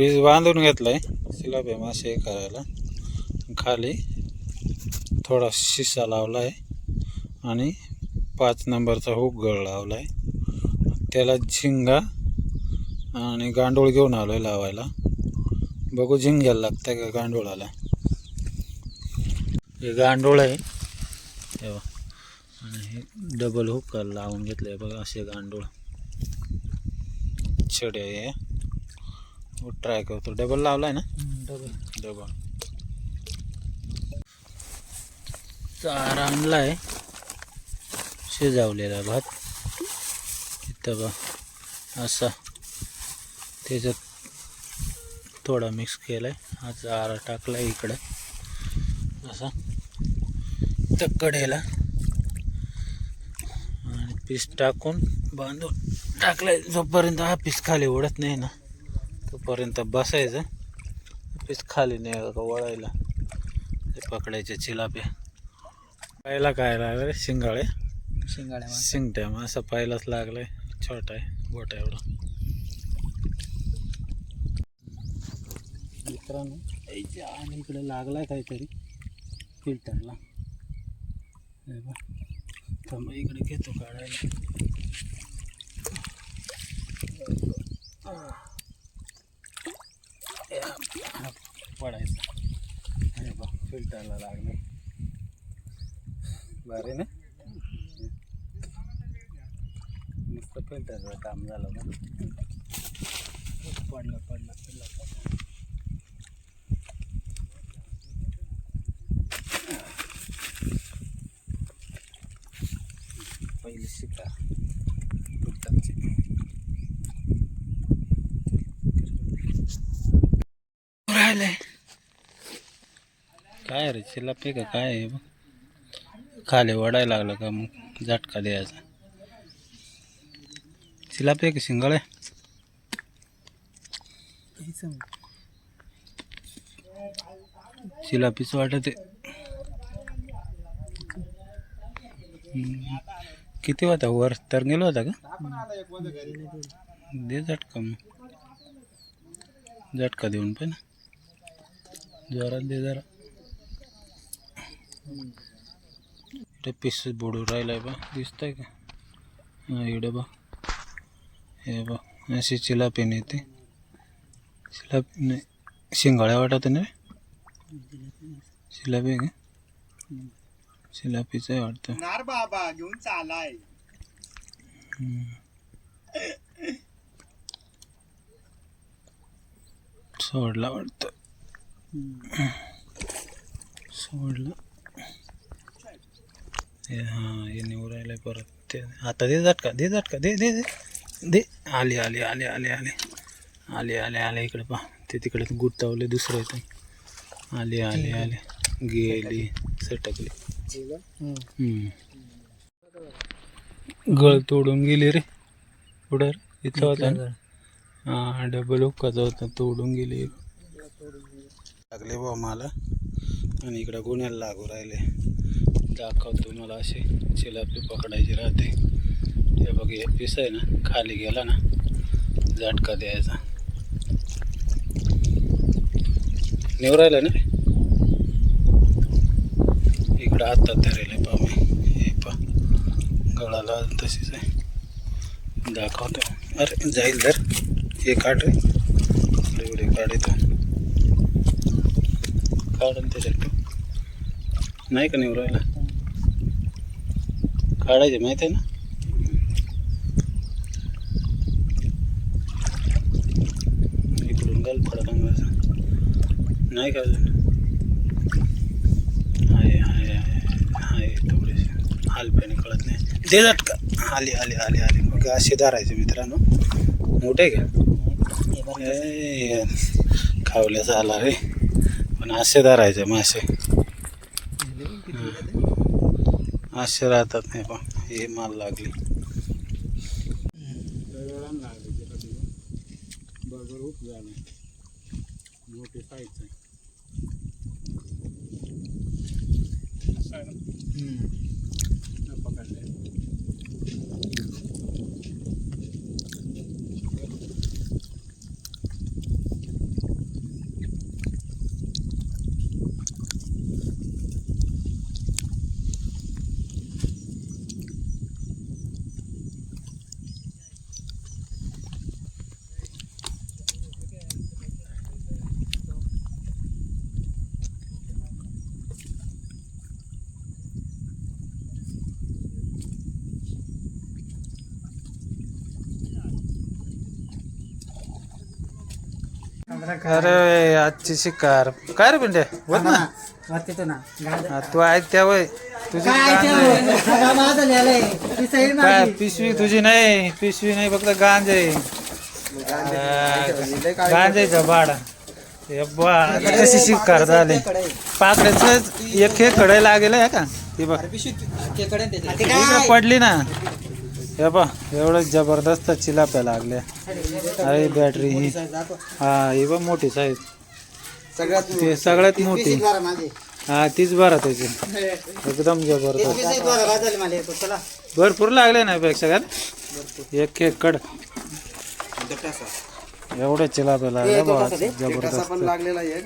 Piece बांधून घेतलाय. आहे मासे करायला. खाली थोडा शिसा लावलाय आणि पाच नंबरचा हुक गळ लावलाय. त्याला झिंगा आणि गांडूळ घेऊन आलो आहे लावायला. बघू झिंग्याला लागतंय का गांडूळाला? हे गांडूळ आहे. तेव्हा आणि हे डबल हुक लावून घेतलंय बघा असे गांडूळ. छडे आहे. ट्राय करतो. डबल लावलाय ना? डबल डबल चारा आणलाय. शिजावलेला भात. इथं बा असा. त्याच्यात थोडा मिक्स केलाय. हा चारा टाकलाय इकडे. असा. तर कडेला आणि पीस टाकून बांधून टाकलाय. जोपर्यंत हा पीस खाली ओढत नाही ना. तोपर्यंत बसायचं. पीस खाली नाही का वळायला. ते पकडायचे चिलापे. पाहायला काय लागलं शिंगाळे. शिंगाड्या मासे. शिंगट्या असं पाहायलाच लागलाय. छोटा आहे. गोटा एवढा. मित्रांनो आणि इकडे लागलाय काहीतरी फिल्टरला. थांबा इकडे घेतो काढायला हा, पडायचा. अरे बा फिल्टरला लागलं बरे ना? नुसतं फिल्टरचं काम झालं बघ पडलं पडलं पडलं पडलं. पहिली शिका. फिल्टरची राहिलंय. काय रे चिलापी का काय आहे बघ. खाली वडायला लागलं का मग झटका द्यायचा. चिलापी आहे का शिंगळ आहे? चिलापीच वाटत. आहे किती होता? वर तर गेलो होता का? दे झटका मग. झटका देऊन पण. जोरात दे जरा. इकडे पीस बुडू राहिलाय बा दिसतंय का? हा इकडे बा हे बा अशी चिलापी नेते चिलापी नाही शिंगाळ्या वाटत ना? आहे का? चिलापीच आहे वाटतं. बाबा घेऊन चालाय. सोडला वाटतं. सोडलं. हे हां हे निवडायला परत ते आता दे झटका दे झटका दे दे दे दे. आले आले आले आले आले. आले आले आले इकडे पहा. ते तिकडे गुटतावले दुसरं येतं आले आले आले. गेली सटकली. गळ तोडून गेली रे. पुढं इथं होता ना? हा डबल उपकाचा होता. तोडून गेली. लागले बा मला. आणि इकडं गुन्ह्याला लागू राहिले. दाखवतो मला असे. चिलापी पकडायची राहते. हे बघ हे पीस आहे ना खाली गेला ना झटका द्यायचा. निवरायला ना? रे इकडं हातात धरेल पा मी. हे पा गळाला तशीच आहे. दाखवतो. अरे जाईल धर. हे काढ रे. एवढे काढतो काढून त्याच्यात नाही का निवरायला काढायचे माहिती आहे ना? इकडून गल नाही का अजून? आहे आहे आहे थोडेसे हालप्याने कळत नाही. दे झटका आली आली आली आली. मग असे धरायचे मित्रांनो. मोठे का? खावल्याचा आला रे. पण असे धरायचे मासे असे राहतात नाही पण हे माल लागली. बरोबर उप झालं मोठे साईजचं पकडले अरे आजची शिकार. काय रे पिंडे? वर ना. तो ना. गाड- हा, तू ऐक त्या वय. तुझी काय गांज ते आहे. हो? सगळं माझं लिहिलंय. ती सही काय माझी. पिशवी तुझी नाही. पिशवी नाही फक्त गांज. आहे हा, गांजाचा बाड. हे बा कशी शिकार झाले. पाकड्याच एक एक कडे लागेल आहे का? ती बघ. ते इकडे काय? पडली ना. हे बा एवढं जबरदस्त चिलाप्या लागल्या. अरे बॅटरी ही. हा ही बघ मोठी साईज ते सगळ्यात मोठी. हा तीच बरं त्याची. एकदम जबरदस्त. भरपूर लागले ना पेक्षा का एक एक कड. एवढे चिलाप्या लागल्या बा जबरदस्त. लागलेला आहे.